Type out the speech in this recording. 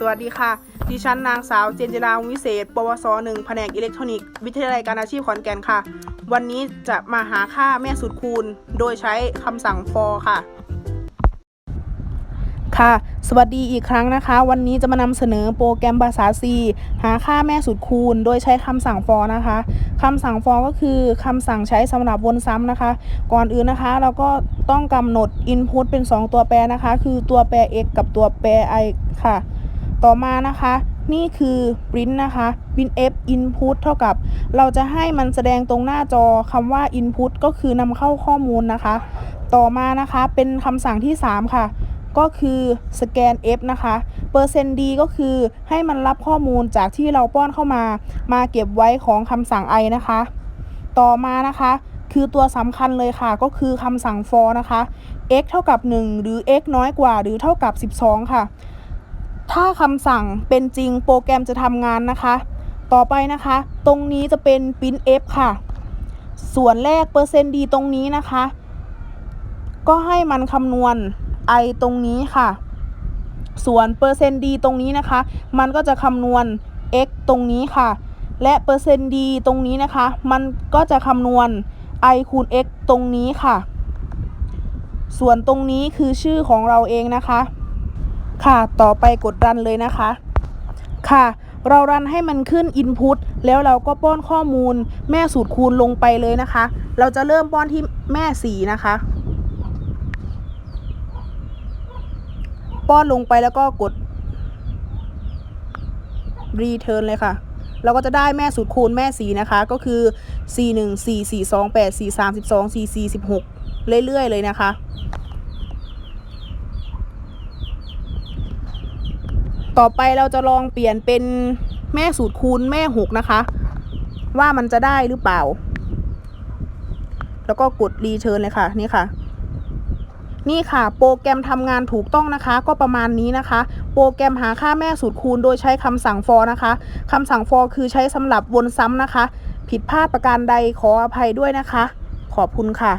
สวัสดีค่ะ ดิฉันนางสาวเจนจิราววิเศษ ปวสหนึ่งแผนกอิเล็กทรอนิกส์วิทยาลัยการอาชีพขอนแก่นค่ะ วันนี้จะมาหาค่าแม่สุดคูณ โดยใช้คำสั่ง for ค่ะ ค่ะ สวัสดีอีกครั้งนะคะ วันนี้จะมานำเสนอโปรแกรมภาษา C หาค่าแม่สุดคูณ โดยใช้คำสั่ง for นะคะคำสั่ง for ก็คือคำสั่งใช้สำหรับวนซ้ำนะคะ ก่อนอื่นนะคะ เราก็ต้องกำหนด input เป็น 2 ตัวแปรนะคะ คือตัวแปร x กับตัวแปร i ค่ะ ต่อมานะคะนี่คือ print นะคะ print f input เท่ากับ เราจะให้มันแสดงตรงหน้าจอคำว่า input ก็คือนำเข้าข้อมูลนะคะ ต่อมานะคะเป็นคำสั่งที่ 3 ค่ะ ก็คือ scan f นะคะเปอร์เซ็นต์ d ก็คือให้มันรับข้อมูลจากที่เราป้อนเข้ามา มาเก็บไว้ของคำสั่ง i นะคะ ต่อมานะคะคือตัวสำคัญเลยค่ะ ก็คือคำสั่ง for นะคะ x เท่ากับ 1 หรือ x น้อยกว่า หรือเท่ากับ 12 ค่ะ ถ้าคำสั่งเป็นจริงโปรแกรมจะทำงานนะคะ ต่อไปนะคะ ตรงนี้จะเป็น print f ค่ะ ส่วนแรกเปอร์เซ็นต์ d ตรงนี้นะคะ ก็ให้มันคำนวณ i ตรงนี้ค่ะ ส่วนเปอร์เซ็นต์ d ตรงนี้นะคะ มันก็จะคำนวณ x ตรงนี้ค่ะ และเปอร์เซ็นต์ d ตรงนี้นะคะ มันก็จะคำนวณ i คูณ x ตรงนี้ค่ะ ส่วนตรงนี้คือชื่อของเราเองนะคะ ค่ะต่อไปกดรันเลยนะคะ ค่ะ เรารันให้มันขึ้น Input แล้วเราก็ป้อนข้อมูลแม่สูตรคูณลงไปเลยนะคะ เราจะเริ่มป้อนที่แม่สีนะคะ ป้อนลงไปแล้วก็กด Return เลยค่ะ เราก็จะได้แม่สูตรคูณแม่สีนะคะ ก็คือ 4 1 4 4 2 8 4 3 12 4 4 16 เรื่อยๆเลยนะคะ ต่อไปเราจะลองเปลี่ยนเป็นแม่สูตรคูณแม่หกนะคะ ว่ามันจะได้หรือเปล่า แล้วก็กดรีเชิญเลยค่ะ นี่ค่ะ นี่ค่ะ โปรแกรมทำงานถูกต้องนะคะ ก็ประมาณนี้นะคะ โปรแกรมหาค่าแม่สูตรคูณโดยใช้คำสั่ง for นะคะคำสั่ง for คือใช้สำหรับวนซ้ำนะคะ ผิดพลาดประการใดขออภัยด้วยนะคะ ขอบคุณค่ะ